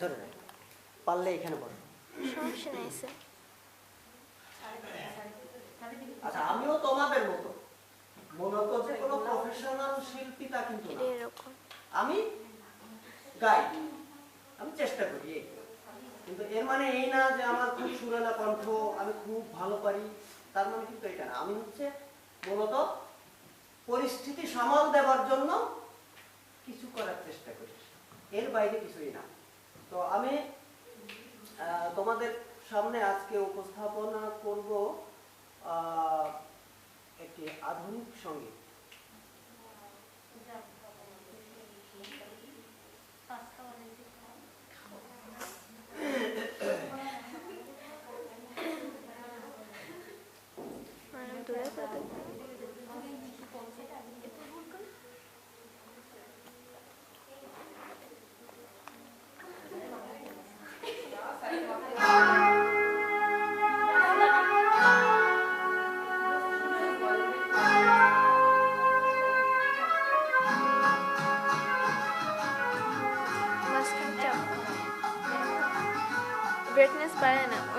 ধরে রাখো পারলে এখানে বসো সমস্যা নেই স্যার আচ্ছা আমিও তোমাদের মতো। মূলত যে কোনো প্রফেশনাল শিল্পী তা কিন্তু না। আমি গাই আমি চেষ্টা করি কিন্তু এর মানে এই না যে আমার খুব সুরেলা কণ্ঠ আমি খুব ভালো পারি। তার মানে কিন্তু এটা না। আমি হচ্ছে মূলত পরিস্থিতি সামাল দেওয়ার জন্য কিছু করার চেষ্টা করি। এর বাইরে কিছুই না। তো আমি তোমাদের সামনে আজকে উপস্থাপনা করব একটি আধুনিক সংগীত। 哎呀！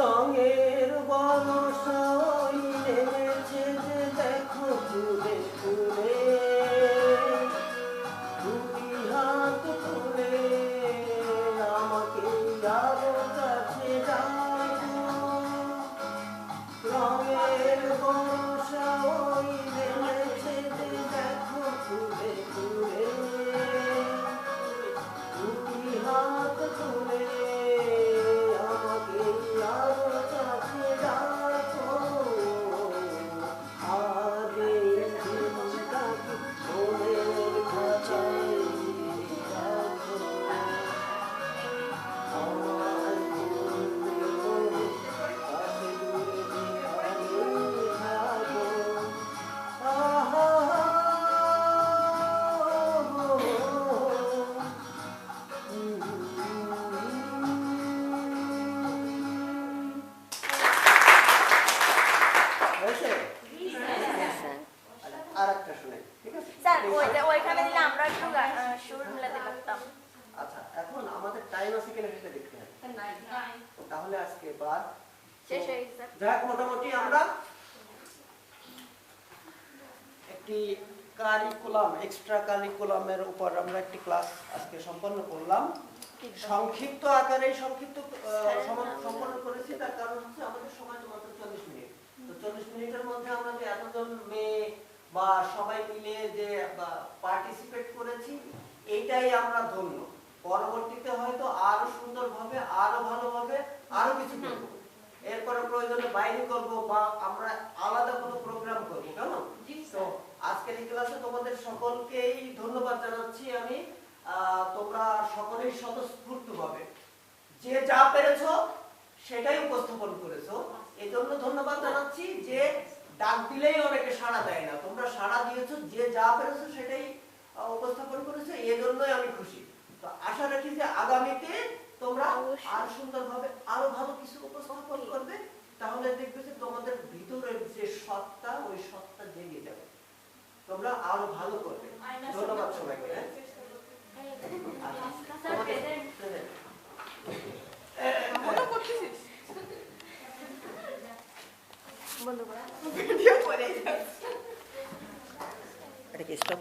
রঙের বনসাই নেমেছে যে দেখো ফুলে ফুলে দুই হাত তুলে আমাকে আরও কাছে ডাকো। রঙের বনসাই নেমেছে যে দেখো স্যার ওইখানে দিলে আমরা একটু আচ্ছা এখন আমাদের টাইম আছে কিনা সেটা দেখতে হবে। তাহলে আজকে বাদ শেষ হয়ে গেছে। মোটামুটি আমরা একটি কারিকুলাম এক্সট্রা কারিকুলামের উপর আমরা একটি ক্লাস আজকে সম্পন্ন করলাম। সংক্ষিপ্ত আকারে সংক্ষিপ্ত সম্পন্ন করেছি তার কারণ হচ্ছে আমাদের সময় মাত্র চল্লিশ মিনিট। তো চল্লিশ মিনিটের মধ্যে আমরা যে এতজন মেয়ে বা সবাই মিলে যে পার্টিসিপেট করেছি এইটাই আমরা ধন্য। পরবর্তীতে হয়তো আরও সুন্দরভাবে আরও ভালোভাবে আরও কিছু করব। এরপরে প্রয়োজনে বাইরে করব বা আমরা আলাদা কোনো প্রোগ্রাম করব কেমন? তো আজকের এই ক্লাসে তোমাদের সকলকেই ধন্যবাদ জানাচ্ছি আমি। আহ, তোমরা সকলেই স্বতঃস্ফূর্ত ভাবে যে যা পেরেছ সেটাই উপস্থাপন করেছ। এই জন্য ধন্যবাদ জানাচ্ছি যে ডাক দিলেই অনেকে সাড়া দেয় না। তোমরা সাড়া দিয়েছ যে যা পেরেছ সেটাই উপস্থাপন করেছ এই জন্যই আমি খুশি। তো আশা রাখি যে আগামীতে তোমরা। আরও সুন্দরভাবে আরও ভালো কিছু উপস্থাপন করবে। তাহলে দেখবে যে তোমাদের ভিতরের যে সত্তা ওই সত্তা জেগে যাবে। তোমরা আরও ভালো করবে। ধন্যবাদ সবাইকে cuando perdió por ellos. Aquí estoy,